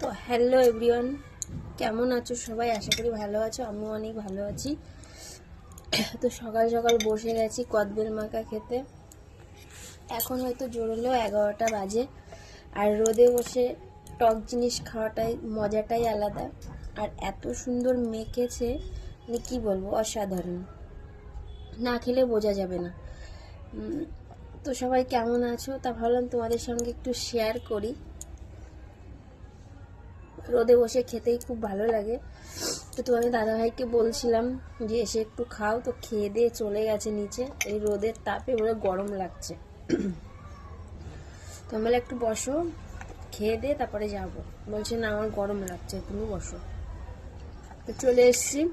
তো hello everyone কেমন আছো সবাই? আশা করি ভালো আছো, আমিও অনেক ভালো আছি। তো সকাল সকাল বসে গেছি কদবেল মাখা খেতে। এখন হয়তো জোরলো এগারোটা বাজে। আর রোদে বসে টক জিনিস খাওয়াটাই, মজাটাই আলাদা। আর এত সুন্দর মেখেছে মানে কী বলব, অসাধারণ। না খেলে বোঝা যাবে না। তো সবাই কেমন আছো? তা ভাবলাম তোমাদের সঙ্গে একটু শেয়ার করি। রোদে বসে খেতেই খুব ভালো লাগে। তো তোমাদের দাদাভাইকে বলছিলাম যে, এসে একটু খাও। তো খেয়ে দিয়ে চলে গেছে নিচে। এই রোদের তাপে ওরা গরম লাগছে। তো আমি একটু বসো। খেয়ে দিয়ে তারপরে যাব। বলছে, না, আমার গরম লাগছে, তুমি বসো। তো চলে এসছি।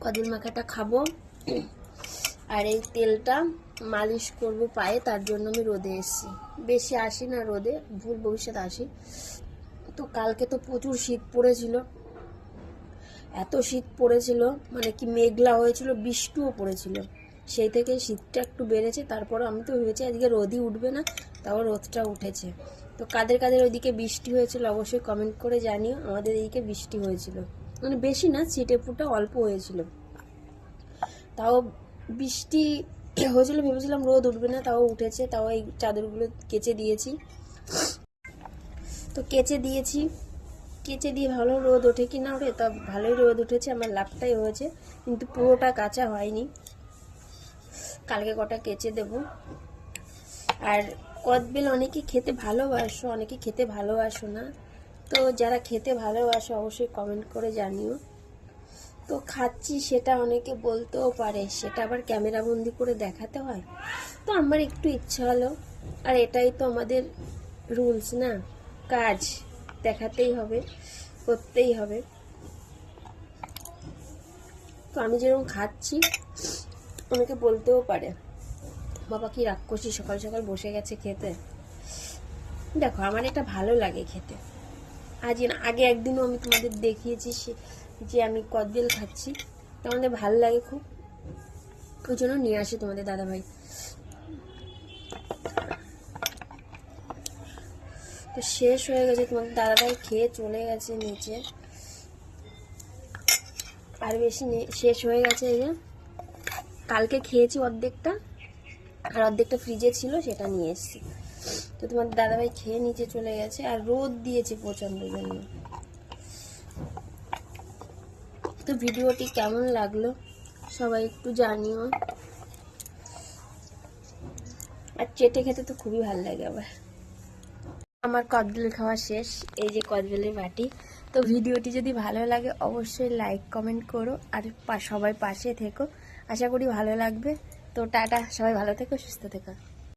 কদিন মাখাটা খাব। আর এই তেলটা মালিশ করব পায়ে, তার জন্য আমি রোদে এসেছি। বেশি আসি না রোদে, ভুল ভবিষ্যৎ আসি। তো কালকে তো প্রচুর শীত পড়েছিল। এত শীত পড়েছিল মানে কি মেঘলা হয়েছিল, বৃষ্টিও পড়েছিল। সেই থেকে শীতটা একটু বেড়েছে, তারপর আমি তো ভেবেছি আজকে রোদই উঠবে না, তাও রোদটা উঠেছে। তো কাদের কাদের ওইদিকে বৃষ্টি হয়েছিল অবশ্যই কমেন্ট করে জানিও, আমাদের এইদিকে বৃষ্টি হয়েছিল। মানে বেশি না, ছিটে ফুটে অল্প হয়েছিল। তাও বৃষ্টি হয়েছিল, ভেবেছিলাম রোদ উঠবে না, তাও উঠেছে, তাও এই চাদরগুলো কেচে দিয়েছি। তো কেচে দিয়েছি। কেচে দিয়ে ভালো রোদ ওঠে কি না ওঠে, তা ভালোই রোদ উঠেছে, আমার লাভটাই হয়েছে, কিন্তু পুরোটা কাঁচা হয়নি। কালকে কটা কেচে দেব। আর কদবেল অনেকে খেতে ভালোবাসো, অনেকে খেতে ভালোবাসো না। তো যারা খেতে ভালোবাসো, অবশ্যই কমেন্ট করে জানিও। তো খাচ্ছি সেটা অনেকে বলতেও পারে, সেটা আবার ক্যামেরাবন্দি করে দেখাতে হয়। তো আমার একটু ইচ্ছা হলো, আর এটাই তো আমাদের রুলস না। কাজ দেখাতেই হবে, করতেই হবে। তো আমি যেরকম খাচ্ছি, অনেকে বলতেও পারে, বাবা কি রাক্ষসী, সকাল সকাল বসে গেছে খেতে? দেখো, আমার এটা ভালো লাগে খেতে। আজ আগে একদিনও আমি তোমাদের দেখিয়েছি যে আমি কদবেল খাচ্ছি, তো আমাদের ভালো লাগে খুব। ওই জন্য নিয়ে আসি তোমাদের দাদাভাই। তো শেষ হয়ে গেছে, তোমাদের দাদাভাই খেয়ে চলে গেছে নিচে। আর বেশি নেই শেষ হয়ে গেছে এই যে। কালকে খেয়েছি অর্ধেকটা, আর অর্ধেকটা ফ্রিজে ছিল, সেটা নিয়ে এসেছি। তো তোমার দাদাভাই খেয়ে নিচে চলে গেছে, আর রোদ দিয়েছে প্রচণ্ড জন্য। তো ভিডিওটি কেমন লাগল, সবাই একটু জানিও। আর চেটে খেতে তো খুবই ভালো লাগে আবার। আমার কদবেল খাওয়া শেষ, এই যে কদবেলের বাটি। তো ভিডিওটি যদি ভালো লাগে, অবশ্যই লাইক কমেন্ট করো, আর সবাই পাশে থেকো। আশা করি ভালো লাগবে। তো টাটা, সবাই ভালো থেকো, সুস্থ থেকো।